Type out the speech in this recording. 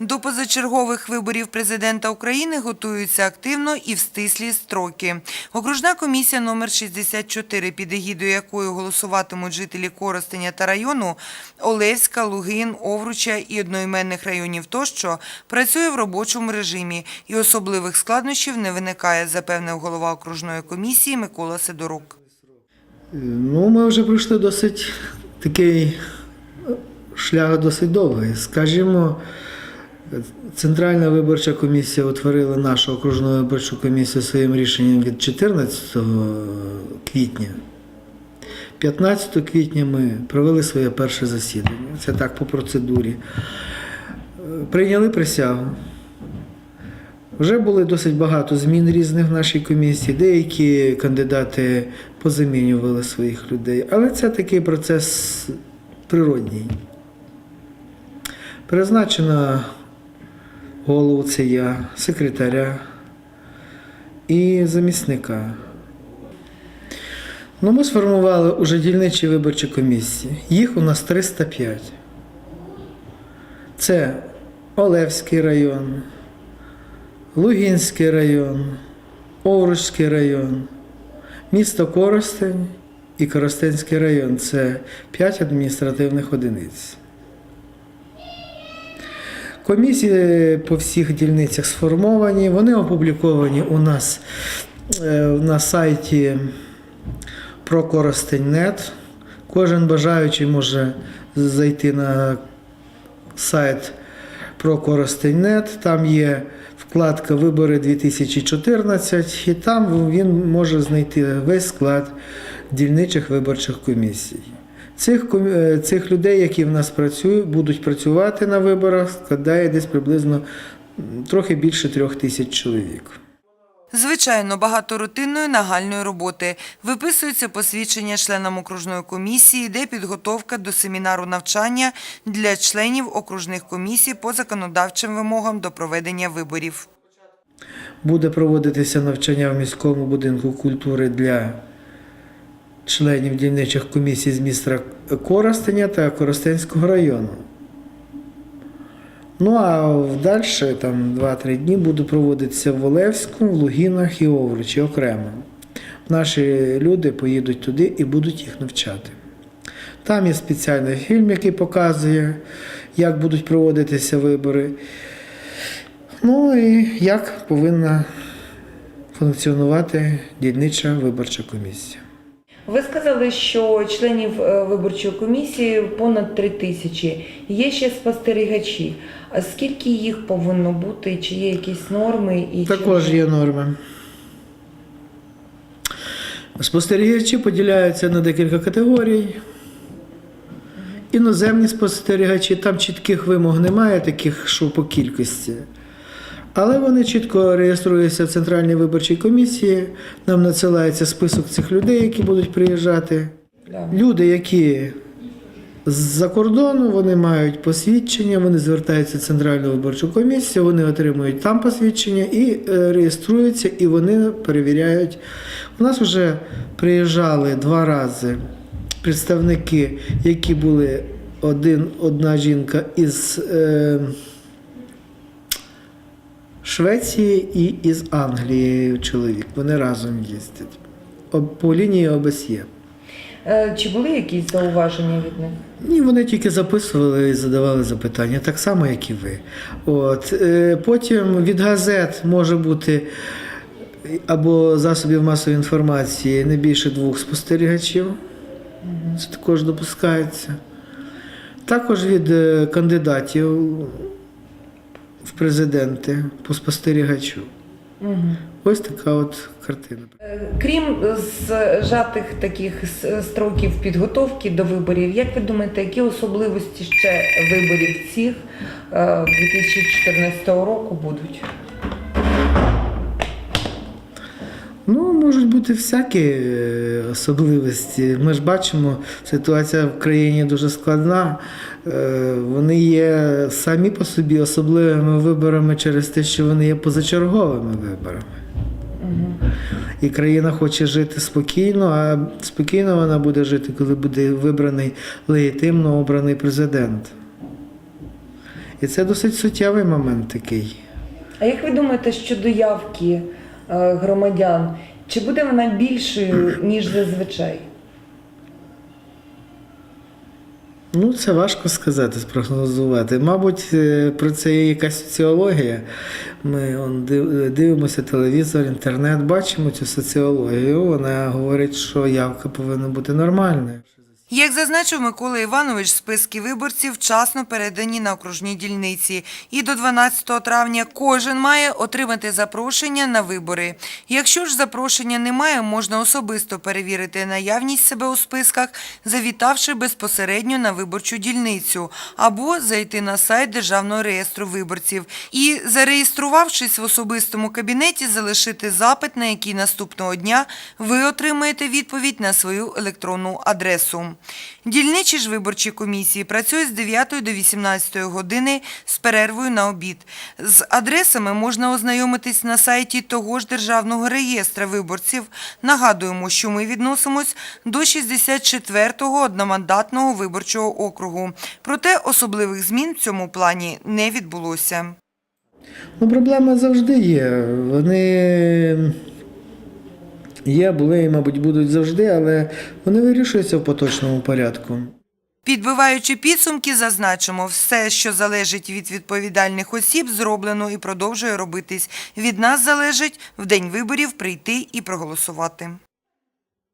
До позачергових виборів президента України готуються активно і в стислі строки. Окружна комісія номер 64, під егідою якої голосуватимуть жителі Коростеня та району Олевська, Лугин, Овруча і одноіменних районів тощо, працює в робочому режимі і особливих складнощів не виникає, запевнив голова окружної комісії Микола Сидорук. Ну, ми вже пройшли досить такий шлях досить довгий. Скажімо, Центральна виборча комісія утворила нашу окружну виборчу комісію своїм рішенням від 14 квітня. 15 квітня ми провели своє перше засідання. Це так по процедурі. Прийняли присягу. Вже були досить багато змін різних в нашій комісії. Деякі кандидати позамінювали своїх людей, але це такий процес природній. Призначено голову це я, секретаря і замісника. Ну, ми сформували уже дільничі виборчі комісії. Їх у нас 305. Це Олевський район, Лугінський район, Овруцький район, місто Коростень і Коростенський район це 5 адміністративних одиниць. Комісії по всіх дільницях сформовані, вони опубліковані у нас е, на сайті прокоростень.нет. Кожен бажаючий може зайти на сайт прокоростень.нет, там є вкладка Вибори 2014, і там він може знайти весь склад дільничих виборчих комісій. Цих, е, цих людей, які в нас працюють, будуть працювати на виборах, складає десь приблизно трохи більше трьох тисяч чоловік. Звичайно, багато рутинної нагальної роботи. Виписуються посвідчення членам окружної комісії, йде підготовка до семінару навчання для членів окружних комісій по законодавчим вимогам до проведення виборів. Буде проводитися навчання в міському будинку культури для членів дільничих комісій з міста Коростеня та Коростенського району. Ну а далі, там 2-3 дні, буде проводитися в Олевську, в Лугінах і Овручі окремо. Наші люди поїдуть туди і будуть їх навчати. Там є спеціальний фільм, який показує, як будуть проводитися вибори. Ну і як повинна функціонувати дільнича виборча комісія. Ви сказали, що членів е, виборчої комісії понад три тисячі. Є ще спостерігачі. А скільки їх повинно бути? Чи є якісь норми? І чи- Також є норми. Спостерігачі поділяються на декілька категорій. Іноземні спостерігачі, там чітких вимог немає, таких, що по кількості. Але вони чітко реєструються в Центральній виборчій комісії. Нам надсилається список цих людей, які будуть приїжджати. Люди, які з-за кордону, вони мають посвідчення, вони звертаються в Центральну виборчу комісію, вони отримують там посвідчення і е, реєструються, і вони перевіряють. У нас вже приїжджали два рази представники, які були один, одна жінка із е, Швеції і із Англії чоловік. Вони разом їздять. По лінії ОБСЄ. Е, Чи були якісь зауваження від них? Ні, вони тільки записували і задавали запитання, так само, як і ви. От. е, Потім від газет може бути або засобів масової інформації не більше двох спостерігачів. Це також допускається. Також від е, кандидатів в президенти по спостерігачу. Угу. Ось така от картина. Крім зжатих таких строків підготовки до виборів, як ви думаєте, які особливості ще виборів цих е, 2014 року будуть? Ну, можуть бути всякі е, особливості. Ми ж бачимо, ситуація в країні дуже складна. Е, Вони є самі по собі особливими виборами через те, що вони є позачерговими виборами. І країна хоче жити спокійно, а спокійно вона буде жити, коли буде вибраний легітимно обраний президент. І це досить суттєвий момент такий. А як ви думаєте щодо явки громадян? Чи буде вона більшою, ніж зазвичай? Ну, це важко сказати, спрогнозувати. Мабуть, е, про це є якась соціологія. Ми он, дивимося телевізор, інтернет, бачимо цю соціологію. Вона говорить, що явка повинна бути нормальною. Як зазначив Микола Іванович, списки виборців вчасно передані на окружні дільниці. І до 12 травня кожен має отримати запрошення на вибори. Якщо ж запрошення немає, можна особисто перевірити наявність себе у списках, завітавши безпосередньо на виборчу дільницю, або зайти на сайт Державного реєстру виборців і, зареєструвавшись в особистому кабінеті, залишити запит, на який наступного дня ви отримаєте відповідь на свою електронну адресу. Дільничі ж виборчі комісії працюють з 9 до 18 години з перервою на обід. З адресами можна ознайомитись на сайті того ж Державного реєстра виборців. Нагадуємо, що ми відносимось до 64-го одномандатного виборчого округу. Проте особливих змін в цьому плані не відбулося. Ну, проблеми завжди є. Вони є, були і, мабуть, будуть завжди, але вони вирішуються в поточному порядку. Підбиваючи підсумки, зазначимо, все, що залежить від відповідальних осіб, зроблено і продовжує робитись. Від нас залежить в день виборів прийти і проголосувати.